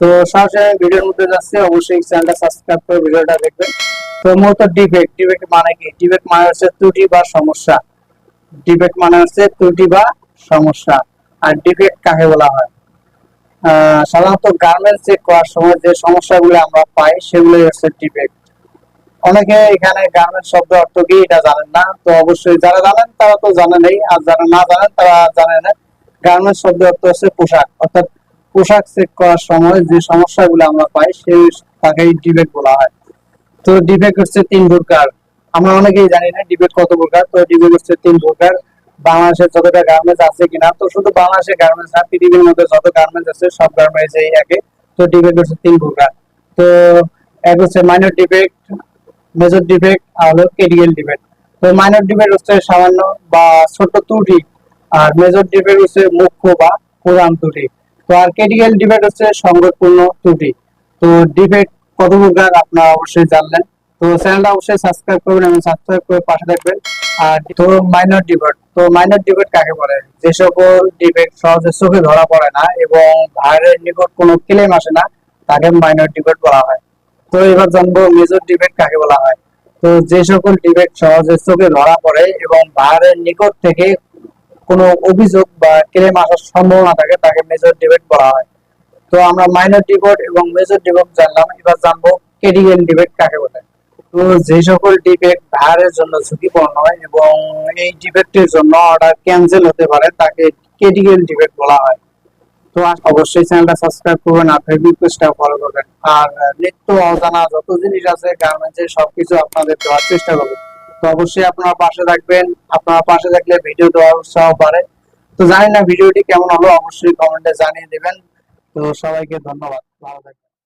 তো সরাসরি ভিডিওর মধ্যে যাচ্ছে, অবশ্যই চ্যানেলটা সাবস্ক্রাইব করে ভিডিওটা দেখবেন। তো মূলত ডিফেক্ট ডিফেক্ট মানে কি? ডিফেক্ট মানে হচ্ছে ত্রুটি বা সমস্যা। ডিফেক্ট মানে হচ্ছে ত্রুটি বা সমস্যা। আর ডিফেক্ট কাকে বলা হয়? সাধারণত গার্মেন্টস চেক করার সময় যে সমস্যাগুলো আমরা পাই, সেগুলোই হচ্ছে ডিফেক্ট অনেকে এখানে গার্মেন্টস শব্দ অর্থ কি এটা জানেন না, তো অবশ্যই যারা জানেন তারা তো জানেনই আর যারা না জানেন তারা জানেন না। গার্মেন্টস শব্দ অর্থ হচ্ছে পোশাক, অর্থাৎ পোশাক চেক করার সময় যে সমস্যাগুলো আমরা পাই, সেই তাকেই ডিফেক্ট বলা হয়। তো ডিফেক্ট হচ্ছে তিন প্রকার। আমরা অনেকেই জানি না ডিফেক্ট কত প্রকার। তো ডিফেক্ট হচ্ছে তিন প্রকার। বাংলাদেশের যতটা গার্মেন্টস আছে কিনা, তো শুধু বাংলাদেশের গার্মেন্টস না, পৃথিবীর মধ্যে যত গার্মেন্টস আছে, সব গার্মেন্টস এই একে তো ডিফেক্ট হচ্ছে তিন প্রকার। তো এক হচ্ছে মাইনর ডিফেক্ট মেজর ডিফেক্ট আর হলো ক্রিটিক্যাল ডিফেক্ট তো মাইনর ডিফেক্ট হচ্ছে সামান্য বা ছোট ত্রুটি, আর মেজর ডিফেক্ট হচ্ছে মুখ্য বা প্রধান ত্রুটি। তো আর ক্রিটিক্যাল ডিফেক্ট হচ্ছে সংকটপূর্ণ ত্রুটি। তো ডিফেক্ট কত প্রকার আপনারা অবশ্যই জানলেন। তো চ্যানেলটা অবশ্যই সাবস্ক্রাইব করবেন এবং সাবস্ক্রাইব করে পাশে থাকবেন। আর তো মাইনর ডিফেক্ট তো মাইনর ডিফেক্ট কাকে বলে? যে সকল ডিফেক্ট সহজে চোখে ধরা পড়ে না এবং ভাইয়ের নিকট কোনো ক্লেম আসে না, তাকে মাইনর ডিফেক্ট বলা হয়। তো এবার জানব মেজর ডিফেক্ট কাকে বলা হয়? তো যে সকল ডিফেক্ট সহজে চোখে ধরা পড়ে এবং ভাইয়ের নিকট থেকে কোনো অভিযোগ বা ক্লেম আসার সম্ভাবনা থাকে, তাকে মেজর ডিবেট বলা হয়। তো আমরা মাইনর ডিফেক্ট এবং মেজর ডিফেক্ট জানলাম, এবার জানব ক্রিটিক্যাল ডিফেক্ট কাকে বলে। তো যে সকল ডিফেক্ট ভাইয়ের জন্য ঝুঁকিপূর্ণ হয় এবং এই ডিফেক্টের জন্য অর্ডার ক্যান্সেল হতে পারে, তাকে ক্রিটিক্যাল ডিবেট বলা হয়। তো অবশ্যই চ্যানেলটা সাবস্ক্রাইব করবেন আর ফেসবুক পেজটা ফলো করবেন। আর নিত্য অজানা যত জিনিস আছে গার্মেন্টস এর সবকিছু আপনাদের দেওয়ার চেষ্টা করবেন তো অবশ্যই আপনারা পাশে থাকবেন, আপনারা পাশে থাকলে ভিডিও দেওয়ার উৎসাহ পারে তো জানি না ভিডিওটি কেমন হলো, অবশ্যই কমেন্টে জানিয়ে দেবেন। তো সবাইকে ধন্যবাদ, ভালো থাকবেন।